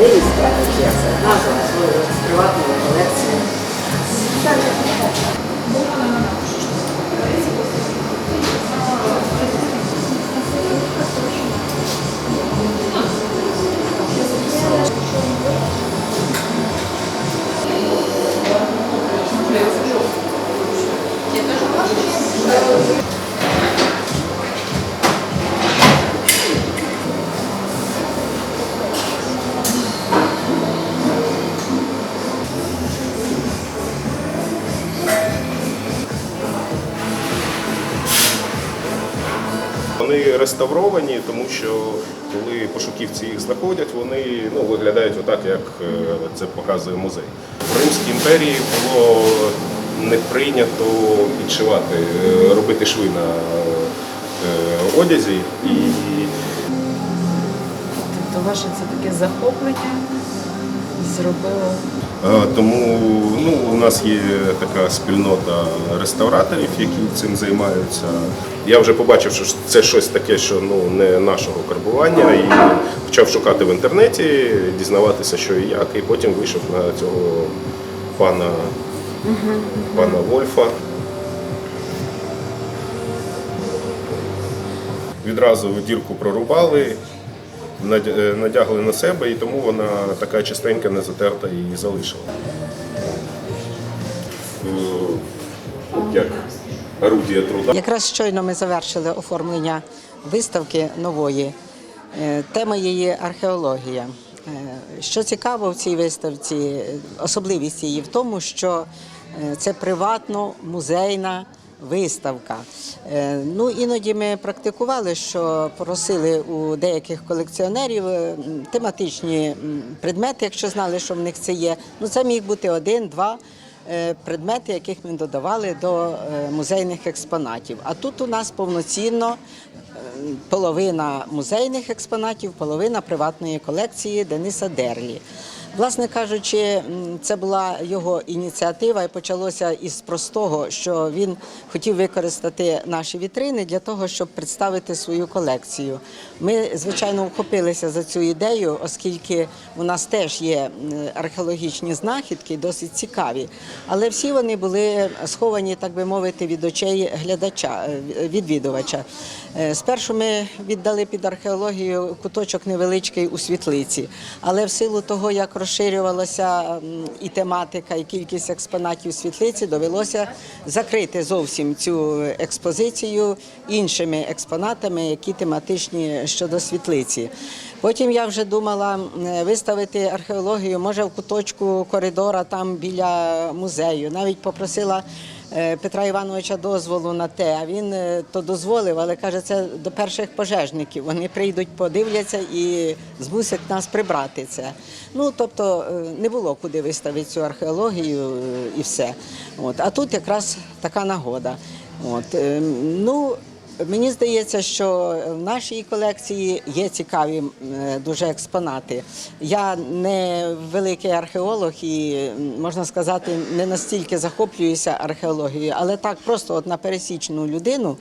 виїзд, чи як це назва, можливо, з приватної. Вони реставровані, тому що коли пошуківці їх знаходять, вони ну, виглядають отак, як е, це показує музей. В Римській імперії було не прийнято підшивати, е, робити шви на е, одязі. І Тобто ваше це таке захоплення зробило. Е, Тому ну, у нас є така спільнота реставраторів, які цим займаються. Я вже побачив, що це щось таке, що ну, не нашого карбування, і почав шукати в інтернеті, дізнаватися, що і як, і потім вийшов на цього пана, пана Вольфа. Відразу дірку прорубали, надягли на себе, і тому вона така чистенька, не затерта і залишила. Е, Як орудія труда. Якраз щойно ми завершили оформлення виставки нової. Е, Тема її археологія. Е, Що цікаво в цій виставці, е, особливість її в тому, що е, це приватно музейна виставка. Е, Ну, іноді ми практикували, що просили у деяких колекціонерів е, тематичні предмети, якщо знали, що в них це є. Ну, це міг бути один, два е, предмети, яких ми додавали до музейних експонатів. А тут у нас повноцінно половина музейних експонатів, половина приватної колекції Дениса Дерлі. Власне кажучи, це була його ініціатива, і почалося із простого, що він хотів використати наші вітрини для того, щоб представити свою колекцію. Ми, звичайно, вхопилися за цю ідею, оскільки у нас теж є археологічні знахідки, досить цікаві, але всі вони були сховані, так би мовити, від очей глядача, е, відвідувача. Е, Спершу ми віддали під археологію куточок невеличкий у світлиці, але в силу того, як розширювалася і тематика, і кількість експонатів світлиці, довелося закрити зовсім цю експозицію іншими експонатами, які тематичні щодо світлиці. Потім я вже думала виставити археологію, може, в куточку коридора там біля музею. Навіть попросила Петра Івановича дозволу на те. А він е, то дозволив, але каже, це до перших пожежників. Вони прийдуть, подивляться і змусять нас прибрати це. Ну тобто е, не було куди виставити цю археологію е, і все. От а тут якраз така нагода. От е, ну. Мені здається, що в нашій колекції є цікаві дуже експонати. Я не великий археолог і можна сказати, не настільки захоплююся археологією, але так просто от на пересічну людину.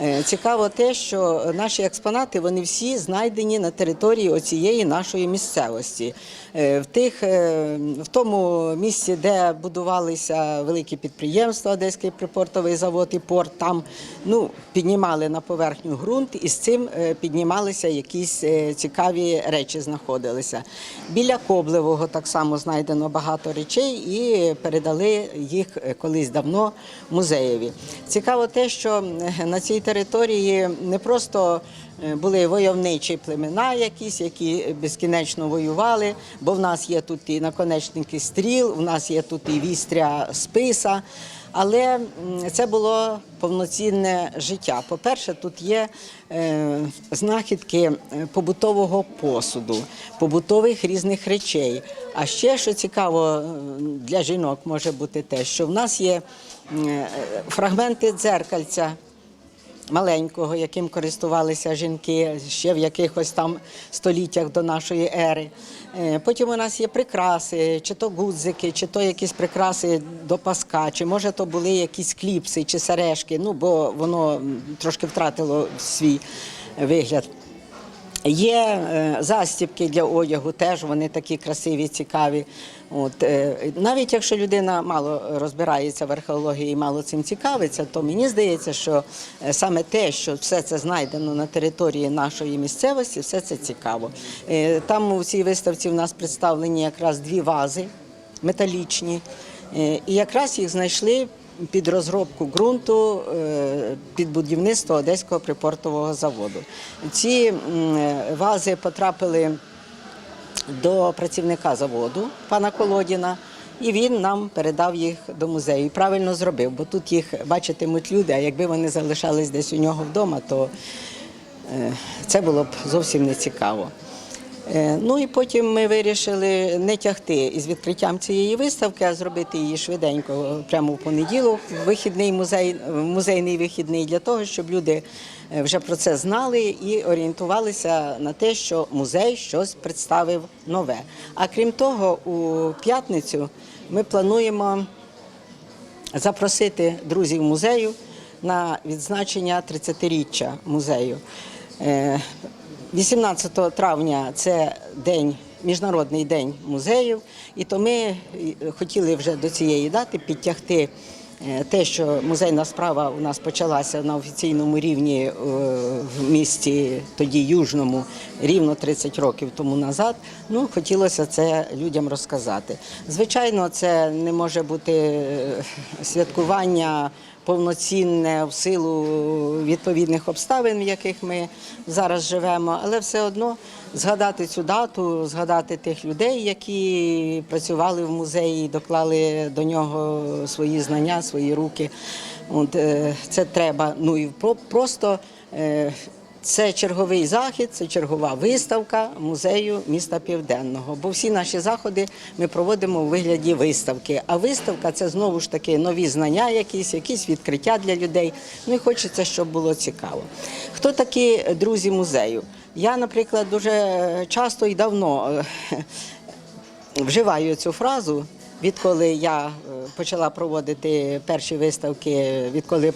Е, Цікаво те, що наші експонати вони всі знайдені на території оцієї нашої місцевості. Е, В тих е, в тому місці, де будувалися великі підприємства, Одеський припортовий завод і порт, там ну піднімали на поверхню ґрунт, і з цим піднімалися якісь цікаві речі, знаходилися. Біля Коблевого так само знайдено багато речей і передали їх колись давно музеєві. Цікаво те, що на цій території не просто е, були войовничі племена, якісь, які безкінечно воювали, бо в нас є тут і наконечники стріл, в нас є тут і вістря списа. Але це було повноцінне життя. По-перше, тут є е, знахідки е, побутового посуду, побутових різних речей. А ще що цікаво для жінок може бути те, що в нас є фрагменти дзеркальця маленького, яким користувалися жінки ще в якихось там століттях до нашої ери. Е, Потім у нас є прикраси, чи то гудзики, чи то якісь прикраси до паска, чи може то були якісь кліпси чи сережки, ну бо воно трошки втратило свій вигляд. Є е, застібки для одягу, теж вони такі красиві, цікаві. От, е, навіть якщо людина мало розбирається в археології і мало цим цікавиться, то мені здається, що е, саме те, що все це знайдено на території нашої місцевості, все це цікаво. Там у цій виставці в нас представлені якраз дві вази металічні, і якраз їх знайшли під розробку ґрунту е, під будівництво Одеського припортового заводу. Ці вази потрапили до працівника заводу пана Колодіна. І він нам передав їх до музею. І правильно зробив, бо тут їх бачитимуть люди, а якби вони залишались десь у нього вдома, то е, це було б зовсім не цікаво. Е, Ну і потім ми вирішили не тягти із відкриттям цієї виставки, а зробити її швиденько, прямо в понеділок, вихідний музей, музейний вихідний, для того, щоб люди е, вже про це знали і орієнтувалися на те, що музей щось представив нове. А крім того, у п'ятницю ми плануємо запросити друзів музею на відзначення 30-річчя музею. Е, 18 травня це день. Міжнародний день музеїв, і то ми е, хотіли вже до цієї дати підтягти е, те, що музейна справа у нас почалася на офіційному рівні е, в місті тоді Южному рівно 30 років тому назад. Ну хотілося це людям розказати. Звичайно, це не може бути святкування повноцінне в силу відповідних обставин, в яких ми зараз живемо, але все одно згадати цю дату, згадати тих людей, які працювали в музеї, доклали до нього свої знання, свої руки. Е, це треба. Ну і про- просто. Це черговий захід, це чергова виставка музею міста Південного. Бо всі наші заходи ми проводимо у вигляді виставки. А виставка це знову ж таки нові знання, якісь, якісь відкриття для людей. Ну і хочеться, щоб було цікаво. Хто такі друзі музею? Я, наприклад, дуже часто і давно е, вживаю цю фразу. Відколи я е, почала проводити перші виставки, відколи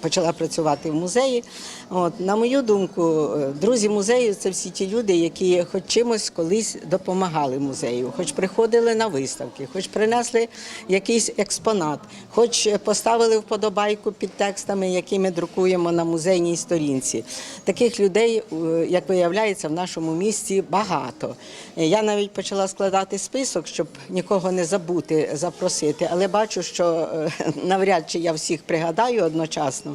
почала працювати в музеї. От, на мою думку, е, друзі музею це всі ті люди, які хоч чимось колись допомагали музею, хоч приходили на виставки, хоч принесли якийсь експонат, хоч поставили вподобайку під текстами, які ми друкуємо на музейній сторінці. Таких людей, е, як виявляється, в нашому місті багато. Я навіть почала складати список, щоб нікого не забути запросити, але бачу, що е, навряд чи я всіх пригадаю одночасно.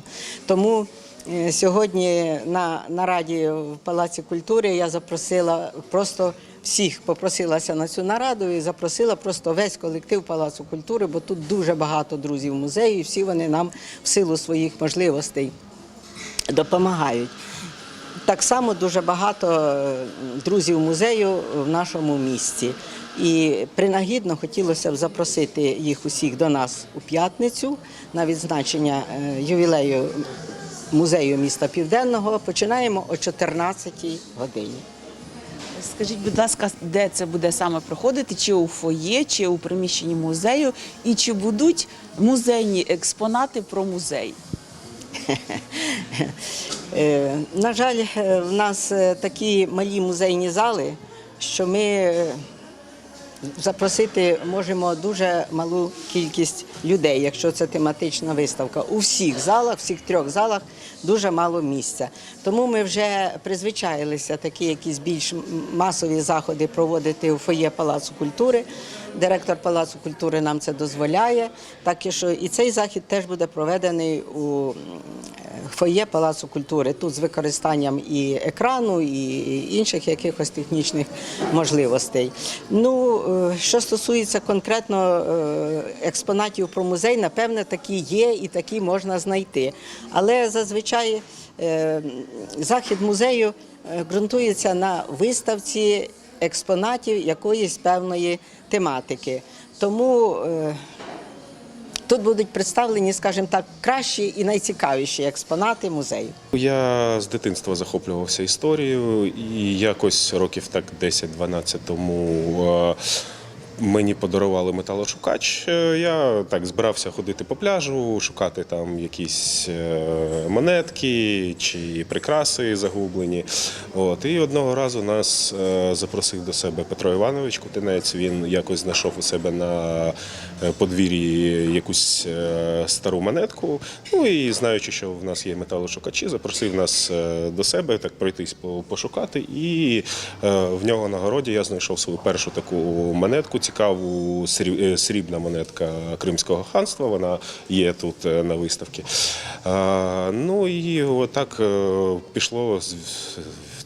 Тому е, сьогодні на нараді в Палаці культури я запросила просто всіх, попросилася на цю нараду і запросила просто весь колектив Палацу культури, бо тут дуже багато друзів музею, і всі вони нам в силу своїх можливостей допомагають. Так само дуже багато е, друзів музею в нашому місті. І принагідно хотілося б запросити їх усіх до нас у п'ятницю на відзначення е, ювілею музею міста Південного. Починаємо о 14-й годині. Скажіть, будь ласка, де це буде саме проходити? Чи у фоє, чи у приміщенні музею, і чи будуть музейні експонати про музей? Е, На жаль, е, в нас такі малі музейні зали, що ми запросити можемо дуже малу кількість людей, якщо це тематична виставка. У всіх залах, всіх трьох залах дуже мало місця. Тому ми вже призвичаїлися такі якісь більш масові заходи проводити у фоє Палацу культури. Директор Палацу культури нам це дозволяє. Так і що і цей захід теж буде проведений у м, фоє Палацу культури тут з використанням і екрану, і інших якихось технічних можливостей. Ну, е, що стосується конкретно е, експонатів про музей, напевне, такі є і такі можна знайти. Але зазвичай е, захід музею ґрунтується на виставці експонатів якоїсь певної тематики. Тому е, Тут будуть представлені, скажімо так, кращі і найцікавіші експонати музею. Я з дитинства захоплювався історією і якось років так 10-12 тому е, Мені подарували металошукач. Е, Я так збирався ходити по пляжу, шукати там якісь е, монетки чи прикраси загублені. От. І одного разу нас е, запросив до себе Петро Іванович Кутинець. Він якось знайшов у себе на подвір'ї якусь стару монетку. Ну і знаючи, що в нас є металошукачі, запросив нас до себе так пройтись пошукати. І в нього на городі я знайшов свою першу таку монетку, цікаву е, срібна монетка Кримського ханства. Вона є тут е, на виставці. Ну і отак е, пішло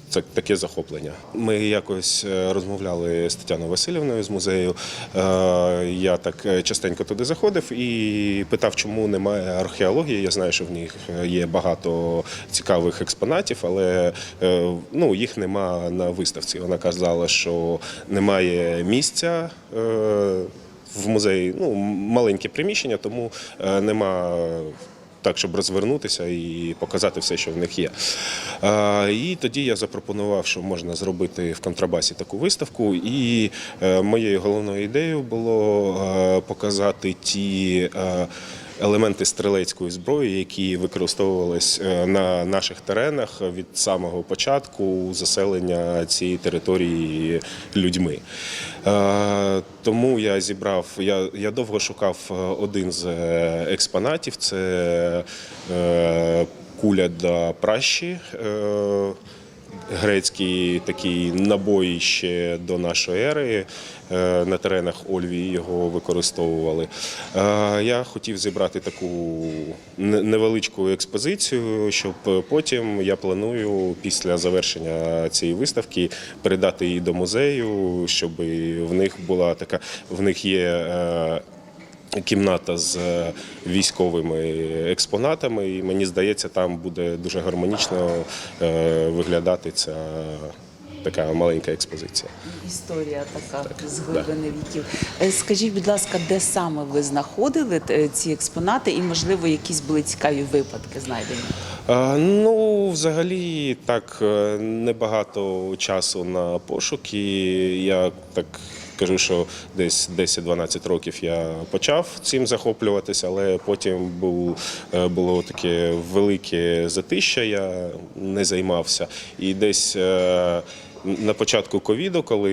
це таке захоплення. Ми якось е, розмовляли з Тетяною Васильівною з музею. Е, Я так е, частенько туди заходив і питав, чому немає археології. Я знаю, що в них є багато цікавих експонатів, але ну, їх нема на виставці. Вона казала, що немає місця. В музеї ну, маленьке приміщення, тому нема так, щоб розвернутися і показати все, що в них є. І тоді я запропонував, що можна зробити в контрабасі таку виставку. І е, моєю головною ідеєю було е, показати ті. Елементи стрілецької зброї, які використовувались е, на наших теренах від самого початку заселення цієї території людьми. Е, Тому я зібрав, я, я довго шукав е, один з експонатів. Це куля до пращі. Е, Грецький такий набой ще до нашої ери е, на теренах Ольвії його використовували. Е, Я хотів зібрати таку невеличку експозицію, щоб потім я планую після завершення цієї виставки передати її до музею, щоб в них була така в них є. Кімната з е, військовими експонатами, і мені здається, там буде дуже гармонічно е, виглядати ця така маленька експозиція. Історія така з глибини віків. Е, Скажіть, будь ласка, де саме ви знаходили ці експонати, і можливо якісь були цікаві випадки знайдені? А, Ну, взагалі, так небагато часу на пошуки. Я так кажу, що десь 10-12 років я почав цим захоплюватися, але потім був, е, було таке велике затища, я не займався. І десь. е, На початку ковіду, коли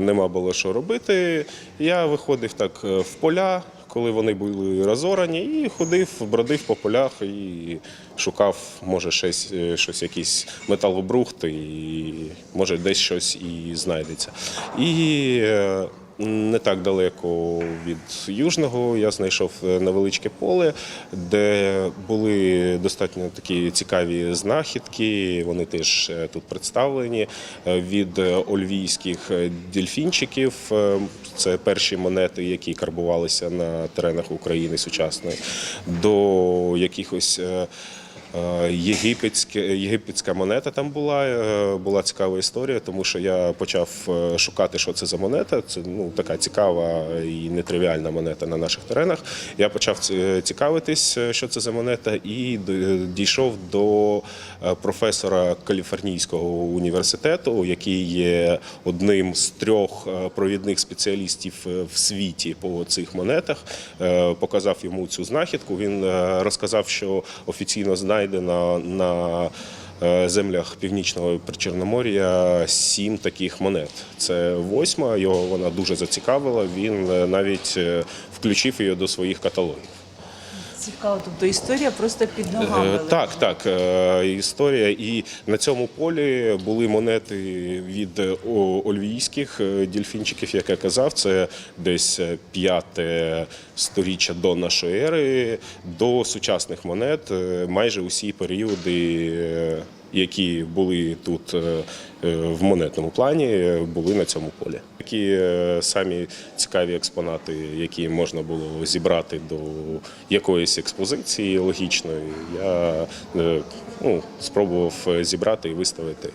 нема було що робити, я виходив так е, в поля, коли вони були розорані, і ходив, бродив по полях і шукав, може, щось, е, щось якийсь металобрухт, і може десь щось і знайдеться. І е, не так далеко від Южного я знайшов е, невеличке поле, де були достатньо такі цікаві знахідки. Вони теж е, тут представлені е, від ольвійських дельфінчиків. Це перші монети, які карбувалися на теренах України сучасної, до якихось. Е, Єгипетське, єгипетська монета там була. е, Була цікава історія, тому що я почав е, шукати, що це за монета. Це ну така цікава і нетривіальна монета на наших теренах. Я почав ці- цікавитись, що це за монета, і дійшов до професора Каліфорнійського університету, який є одним з трьох провідних спеціалістів в світі по цих монетах. Показав йому цю знахідку. Він розказав, що офіційно знайдено на на землях північного Причорномор'я сім таких монет. Це восьма. Його вона дуже зацікавила. Він е, навіть е, включив її до своїх каталогів. Цікаво, тобто історія просто під ногами. Е, лежить. Так, так, е, історія. І на цьому полі були монети від е, ольвійських дільфінчиків, як я казав, це десь п'яте сторіччя до нашої ери, до сучасних монет, майже усі періоди. Які були тут е, е, в монетному плані, е, були на цьому полі. Такі самі цікаві експонати, які можна було зібрати до якоїсь експозиції логічної, я ну, спробував зібрати і виставити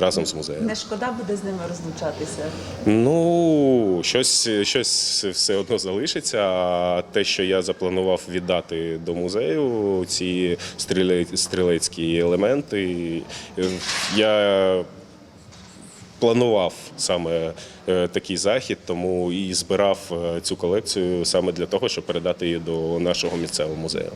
разом з музеєм. Не шкода буде з ними розлучатися. Ну, щось, щось все одно залишиться. А те, що я запланував віддати до музею, ці стріле- стрілецькі елементи, я планував саме е, такий захід, тому і збирав е, цю колекцію саме для того, щоб передати її до нашого місцевого музею.